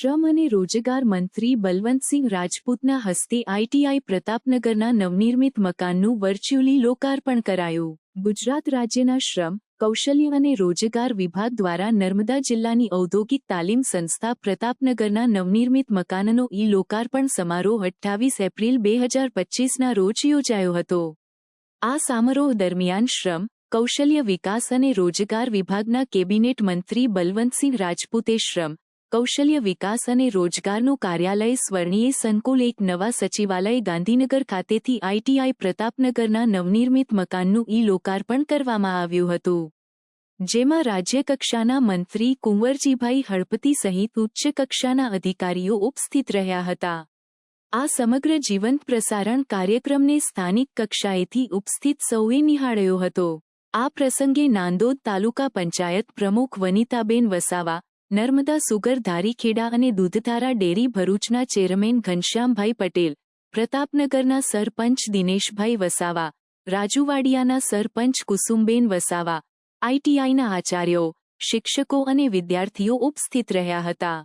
શ્રમ અને રોજગાર મંત્રી બલવંતસિંહ રાજપૂતના હસ્તે આઈટીઆઈ પ્રતાપનગરના નવનિર્મિત મકાનનું વર્ચ્યુઅલી લોકાર્પણ કરાયું. ગુજરાત રાજ્યના શ્રમ, કૌશલ્ય અને રોજગાર વિભાગ દ્વારા નર્મદા જિલ્લાની ઔદ્યોગિક તાલીમ સંસ્થા પ્રતાપનગરના નવનિર્મિત મકાનનો ઈ લોકાર્પણ સમારોહ અઠ્ઠાવીસ એપ્રિલ બે હજાર પચીસના રોજ યોજાયો હતો. આ સમારોહ દરમિયાન શ્રમ, કૌશલ્ય વિકાસ અને રોજગાર વિભાગના કેબિનેટ મંત્રી બલવંતસિંહ રાજપૂતે શ્રમ કૌશલ્ય વિકાસ અને રોજગારનું કાર્યાલય સ્વર્ણીય સંકુલ એક નવા સચિવાલય ગાંધીનગર ખાતેથી આઈટીઆઈ પ્રતાપનગરના નવનિર્મિત મકાનનું ઈ લોકાર્પણ કરવામાં આવ્યું હતું. જેમાં રાજ્યકક્ષાના મંત્રી કુંવરજીભાઈ હળપતિ સહિત ઉચ્ચ કક્ષાના અધિકારીઓ ઉપસ્થિત રહ્યા હતા. આ સમગ્ર જીવંત પ્રસારણ કાર્યક્રમને સ્થાનિક કક્ષાએથી ઉપસ્થિત સૌએ નિહાળ્યો હતો. આ પ્રસંગે નાંદોદ તાલુકા પંચાયત પ્રમુખ વનિતાબેન વસાવા નર્મદા સુગર ધારીખેડા અને દૂધધારા ડેરી ભરૂચના ચેરમેન ઘનશ્યામભાઈ પટેલ, પ્રતાપનગરના સરપંચ દિનેશભાઈ વસાવા, રાજુવાડિયાના સરપંચ કુસુમબેન વસાવા, આઈટીઆઈના આચાર્યો, શિક્ષકો અને વિદ્યાર્થીઓ ઉપસ્થિત રહ્યા હતા.